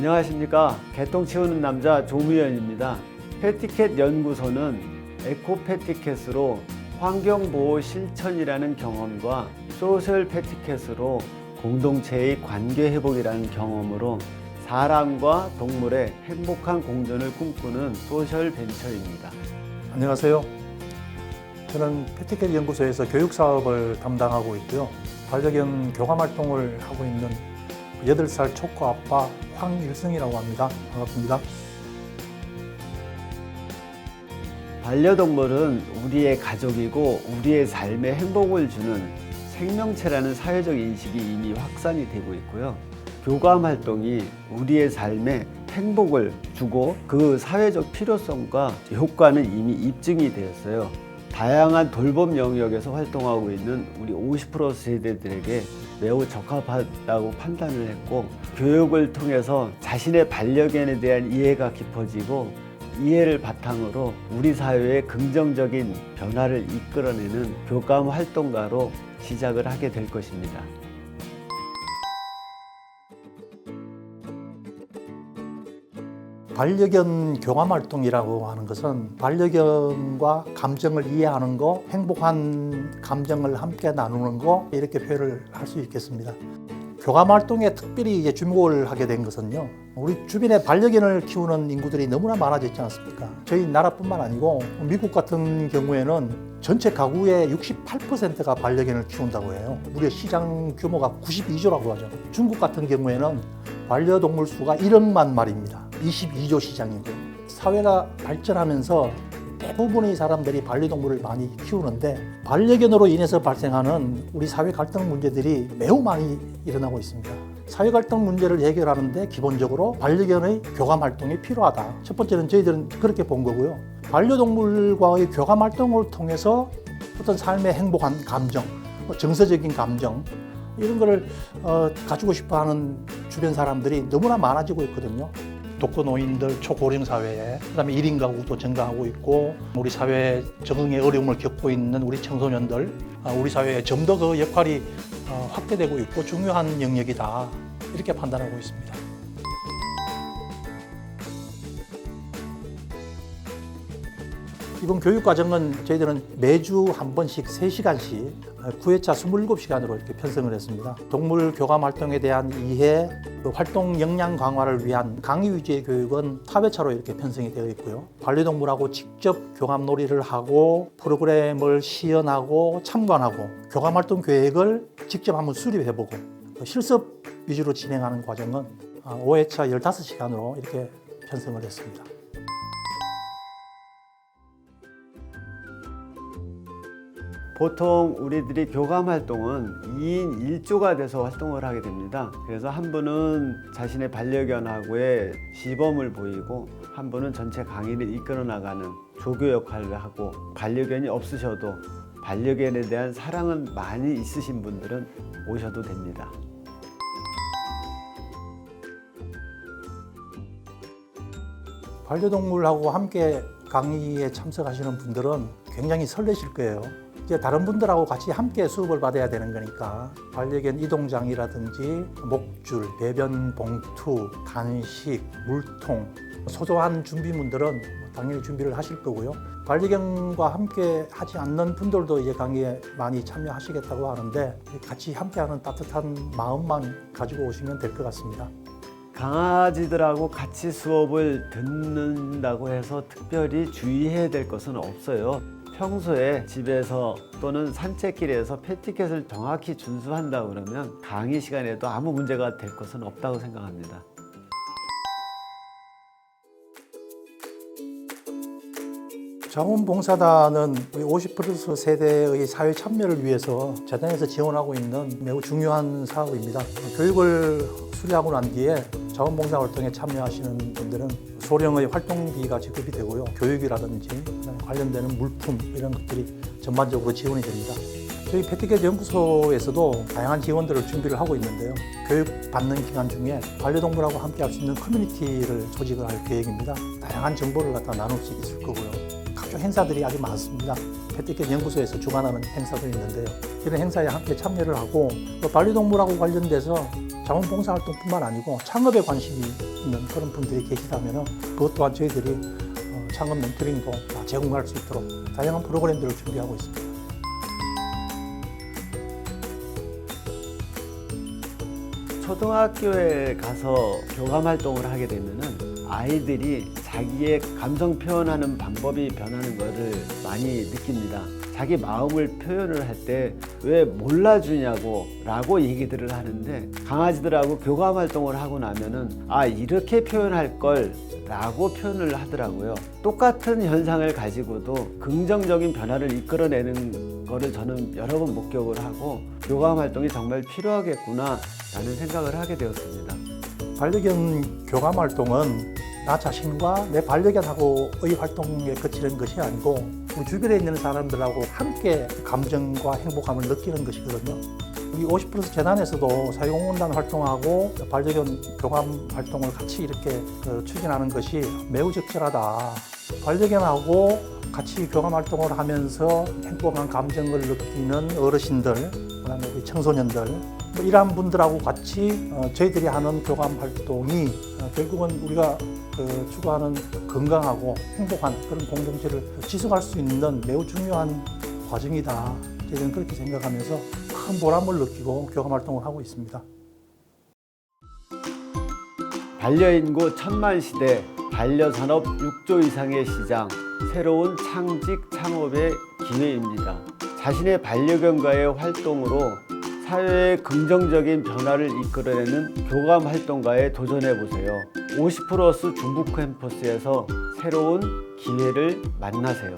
안녕하십니까. 개똥 치우는 남자 조무현입니다. 패티켓 연구소는 에코 패티켓으로 환경보호 실천이라는 경험과 소셜 패티켓으로 공동체의 관계 회복이라는 경험으로 사람과 동물의 행복한 공존을 꿈꾸는 소셜 벤처입니다. 안녕하세요. 저는 패티켓 연구소에서 교육 사업을 담당하고 있고요. 반려견 교감 활동을 하고 있는 8살 초코 아빠 황일승이라고 합니다. 반갑습니다. 반려동물은 우리의 가족이고 우리의 삶에 행복을 주는 생명체라는 사회적 인식이 이미 확산이 되고 있고요. 교감 활동이 우리의 삶에 행복을 주고 그 사회적 필요성과 효과는 이미 입증이 되었어요. 다양한 돌봄 영역에서 활동하고 있는 우리 50% 세대들에게 매우 적합하다고 판단을 했고 교육을 통해서 자신의 반려견에 대한 이해가 깊어지고 이해를 바탕으로 우리 사회의 긍정적인 변화를 이끌어내는 교감 활동가로 시작을 하게 될 것입니다. 반려견 교감 활동이라고 하는 것은 반려견과 감정을 이해하는 거, 행복한 감정을 함께 나누는 거 이렇게 표현을 할 수 있겠습니다. 교감 활동에 특별히 이제 주목을 하게 된 것은요. 우리 주변에 반려견을 키우는 인구들이 너무나 많아졌지 않습니까? 저희 나라뿐만 아니고 미국 같은 경우에는 전체 가구의 68%가 반려견을 키운다고 해요. 우리의 시장 규모가 92조라고 하죠. 중국 같은 경우에는 반려동물 수가 1억만 마리입니다. 22조 시장이고요. 사회가 발전하면서 대부분의 사람들이 반려동물을 많이 키우는데 반려견으로 인해서 발생하는 우리 사회 갈등 문제들이 매우 많이 일어나고 있습니다. 사회 갈등 문제를 해결하는데 기본적으로 반려견의 교감 활동이 필요하다. 첫 번째는 저희들은 그렇게 본 거고요. 반려동물과의 교감 활동을 통해서 어떤 삶의 행복한 감정, 뭐 정서적인 감정 이런 거를 어, 가지고 싶어하는 주변 사람들이 너무나 많아지고 있거든요. 독거노인들 초고령 사회에 그다음에 1인 가구도 증가하고 있고 우리 사회 적응의 어려움을 겪고 있는 우리 청소년들 아, 우리 사회에 좀 더 그 역할이 어, 확대되고 있고 중요한 영역이다 이렇게 판단하고 있습니다. 이번 교육 과정은 저희들은 매주 한 번씩 3시간씩 9회차 27시간으로 이렇게 편성을 했습니다. 동물 교감 활동에 대한 이해, 그 활동 역량 강화를 위한 강의 위주의 교육은 4회차로 이렇게 편성이 되어 있고요. 반려동물하고 직접 교감 놀이를 하고 프로그램을 시연하고 참관하고 교감 활동 계획을 직접 한번 수립해보고 실습 위주로 진행하는 과정은 5회차 15시간으로 이렇게 편성을 했습니다. 보통 우리들이 교감 활동은 2인 1조가 돼서 활동을 하게 됩니다. 그래서 한 분은 자신의 반려견하고의 시범을 보이고 한 분은 전체 강의를 이끌어 나가는 조교 역할을 하고 반려견이 없으셔도 반려견에 대한 사랑은 많이 있으신 분들은 오셔도 됩니다. 반려동물하고 함께 강의에 참석하시는 분들은 굉장히 설레실 거예요. 이제 다른 분들하고 같이 함께 수업을 받아야 되는 거니까 반려견 이동장이라든지 목줄, 배변 봉투, 간식, 물통 소소한 준비물들은 당연히 준비를 하실 거고요. 반려견과 함께 하지 않는 분들도 이제 강의에 많이 참여하시겠다고 하는데 같이 함께하는 따뜻한 마음만 가지고 오시면 될 것 같습니다. 강아지들하고 같이 수업을 듣는다고 해서 특별히 주의해야 될 것은 없어요. 평소에 집에서 또는 산책길에서 패티켓을 정확히 준수한다 그러면 강의 시간에도 아무 문제가 될 것은 없다고 생각합니다. 자원봉사단은 우리 50 플러스 세대의 사회 참여를 위해서 재단에서 지원하고 있는 매우 중요한 사업입니다. 교육을 수료하고 난 뒤에 자원봉사 활동에 참여하시는 분들은 소량의 활동비가 지급이 되고요. 교육이라든지 그다음에 관련되는 물품 이런 것들이 전반적으로 지원이 됩니다. 저희 패티켓 연구소에서도 다양한 지원들을 준비를 하고 있는데요. 교육 받는 기간 중에 반려동물하고 함께 할 수 있는 커뮤니티를 조직을 할 계획입니다. 다양한 정보를 갖다 나눌 수 있을 거고요. 각종 행사들이 아주 많습니다. 패티켓 연구소에서 주관하는 행사도 있는데요. 이런 행사에 함께 참여를 하고 또 반려동물하고 관련돼서 자원봉사활동뿐만 아니고 창업에 관심이 있는 그런 분들이 계시다면 그것 또한 저희들이 어, 창업 멘토링도 다 제공할 수 있도록 다양한 프로그램들을 준비하고 있습니다. 초등학교에 가서 교감 활동을 하게 되면은 아이들이 자기의 감정 표현하는 방법이 변하는 것을 많이 느낍니다. 자기 마음을 표현을 할 때 왜 몰라주냐고 라고 얘기들을 하는데 강아지들하고 교감 활동을 하고 나면은 아 이렇게 표현할 걸 라고 표현을 하더라고요. 똑같은 현상을 가지고도 긍정적인 변화를 이끌어내는 거를 저는 여러 번 목격을 하고 교감 활동이 정말 필요하겠구나 라는 생각을 하게 되었습니다. 반려견 교감 활동은 나 자신과 내 반려견하고의 활동에 그치는 것이 아니고 우리 주변에 있는 사람들하고 함께 감정과 행복감을 느끼는 것이거든요. 우리 50% 재단에서도 사용원단 활동하고 반려견 교감 활동을 같이 이렇게 그 추진하는 것이 매우 적절하다. 반려견하고 같이 교감 활동을 하면서 행복한 감정을 느끼는 어르신들, 그다음에 청소년들 뭐 이러한 분들하고 같이 어, 저희들이 하는 교감 활동이 어, 결국은 우리가 그 추구하는 건강하고 행복한 그런 공동체를 지속할 수 있는 매우 중요한 과정이다. 저희는 그렇게 생각하면서 큰 보람을 느끼고 교감 활동을 하고 있습니다. 반려인구 천만 시대 반려산업 6조 이상의 시장 새로운 창직 창업의 기회입니다. 자신의 반려견과의 활동으로 사회의 긍정적인 변화를 이끌어내는 교감 활동가에 도전해 보세요. 50플러스 중북 캠퍼스에서 새로운 기회를 만나세요.